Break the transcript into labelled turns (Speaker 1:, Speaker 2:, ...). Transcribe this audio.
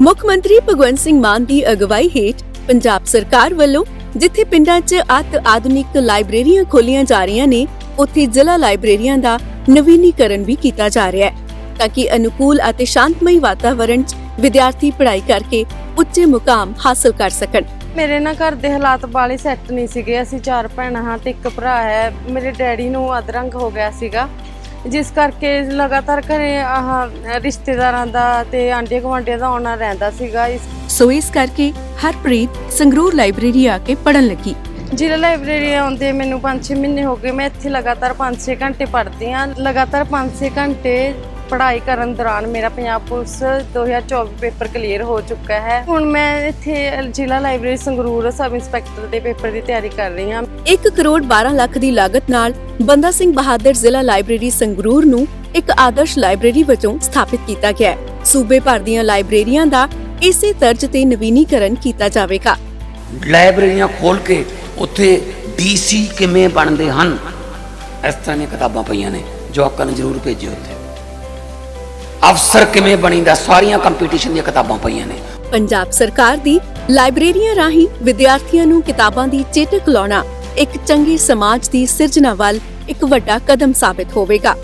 Speaker 1: ਮੁੱਖ ਮੰਤਰੀ ਭਗਵੰਤ ਸਿੰਘ ਮਾਨ ਦੀ ਅਗਵਾਈ ਹੇਠ ਪੰਜਾਬ ਸਰਕਾਰ ਵੱਲੋਂ ਜਿੱਥੇ ਪਿੰਡਾਂ 'ਚ ਅਤ ਆਧੁਨਿਕ ਲਾਇਬ੍ਰੇਰੀਆਂ ਖੋਲੀਆਂ ਜਾ ਰਹੀਆਂ ਨੇ, ਉੱਥੇ ਜ਼ਿਲ੍ਹਾ ਲਾਇਬ੍ਰੇਰੀਆਂ ਦਾ ਨਵੀਨੀਕਰਨ ਵੀ ਕੀਤਾ ਜਾ ਰਿਹਾ ਹੈ ਤਾਂ ਕਿ ਅਨੁਕੂਲ ਅਤੇ ਸ਼ਾਂਤਮਈ ਵਾਤਾਵਰਣ 'ਚ ਵਿਦਿਆਰਥੀ ਪੜ੍ਹਾਈ ਕਰਕੇ ਉੱਚੇ ਮੁਕਾਮ ਹਾਸਲ ਕਰ ਸਕਣ।
Speaker 2: ਮੇਰੇ ਨਾਲ ਘਰ ਦੇ ਹਾਲਾਤ ਬਾਲੇ ਸੈੱਟ ਨਹੀਂ ਸੀਗੇ। ਅਸੀਂ ਚਾਰ ਭੈਣਾਂ ਹਾਂ ਤੇ ਇੱਕ ਭਰਾ ਹੈ। ਮੇਰੇ ਡੈਡੀ ਨੂੰ ਅਧਰੰਗ ਹੋ ਗਿਆ ਸੀਗਾ। ਜਿਸ ਕਰਕੇ ਲਗਾਤਾਰ ਘਰੇ ਆਹ ਰਿਸ਼ਤੇਦਾਰਾਂ ਦਾ ਤੇ ਆਂਢੀ ਗੁਆਂਢੀਆਂ ਦਾ ਆਉਣਾ ਰਹਿੰਦਾ ਸੀਗਾ। ਇਸ
Speaker 1: ਸੋ ਇਸ ਕਰਕੇ ਹਰਪ੍ਰੀਤ ਸੰਗਰੂਰ ਲਾਇਬ੍ਰੇਰੀ ਆ ਕੇ ਪੜ੍ਹਨ ਲੱਗੀ।
Speaker 2: ਜ਼ਿਲ੍ਹਾ ਲਾਇਬ੍ਰੇਰੀ ਆਉਂਦੇ ਮੈਨੂੰ 5-6 ਮਹੀਨੇ ਹੋ ਗਏ। ਮੈਂ ਇੱਥੇ ਲਗਾਤਾਰ 5-6 ਘੰਟੇ ਪੜ੍ਹਦੀ ਹਾਂ। ਲਗਾਤਾਰ 5-6 ਘੰਟੇ ਪੜ੍ਹਾਈ ਕਰਨ ਦੌਰਾਨ ਮੇਰਾ ਪੰਜਾਬ ਪੁਲਿਸ 2024 ਪੇਪਰ ਕਲੀਅਰ ਹੋ ਚੁੱਕਾ ਹੈ। ਹੁਣ ਮੈਂ ਇੱਥੇ ਜ਼ਿਲ੍ਹਾ ਲਾਇਬ੍ਰੇਰੀ ਸੰਗਰੂਰ ਸਬ ਇੰਸਪੈਕਟਰ ਦੇ ਪੇਪਰ ਦੀ ਤਿਆਰੀ ਕਰ ਰਹੀ ਹਾਂ।
Speaker 1: 1 ਕਰੋੜ 12 ਲੱਖ ਦੀ ਲਾਗਤ ਨਾਲ ਬੰਦਾ ਸਿੰਘ ਬਹਾਦਰ ਜ਼ਿਲ੍ਹਾ ਲਾਇਬ੍ਰੇਰੀ ਸੰਗਰੂਰ ਨੂੰ ਇੱਕ ਆਦਰਸ਼ ਲਾਇਬ੍ਰੇਰੀ ਵਜੋਂ ਸਥਾਪਿਤ ਕੀਤਾ ਗਿਆ ਹੈ। ਸੂਬੇ ਭਰ ਦੀਆਂ ਲਾਇਬ੍ਰੇਰੀਆਂ ਦਾ ਇਸੇ ਤਰਜ਼ ਤੇ ਨਵੀਨੀਕਰਨ ਕੀਤਾ ਜਾਵੇਗਾ।
Speaker 3: ਲਾਇਬ੍ਰੇਰੀਆਂ ਖੋਲ ਕੇ ਉੱਥੇ ਡੀਸੀ ਕਿਵੇਂ ਬਣਦੇ ਹਨ? ਇਸ ਤਰ੍ਹਾਂ ਦੀਆਂ ਕਿਤਾਬਾਂ ਪਈਆਂ ਨੇ ਜਵਾਕਾਂ ਨੂੰ ਜ਼ਰੂਰ ਭੇਜਿਓ ਉੱਥੇ। ਅਫਸਰ ਕਿਵੇਂ ਬਣੀਦਾ? ਸਾਰੀਆਂ ਕੰਪੀਟੀਸ਼ਨ ਦੀਆਂ ਕਿਤਾਬਾਂ ਪਈਆਂ ਨੇ।
Speaker 1: ਪੰਜਾਬ ਸਰਕਾਰ ਦੀ ਲਾਇਬ੍ਰੇਰੀਆਂ ਰਾਹੀਂ ਵਿਦਿਆਰਥੀਆਂ ਨੂੰ ਕਿਤਾਬਾਂ ਦੀ ਚੇਤਕ ਲਾਉਣਾ ਇੱਕ ਚੰਗੇ ਸਮਾਜ ਦੀ ਸਿਰਜਣਾ ਵੱਲ ਇੱਕ ਵੱਡਾ ਕਦਮ ਸਾਬਿਤ ਹੋਵੇਗਾ।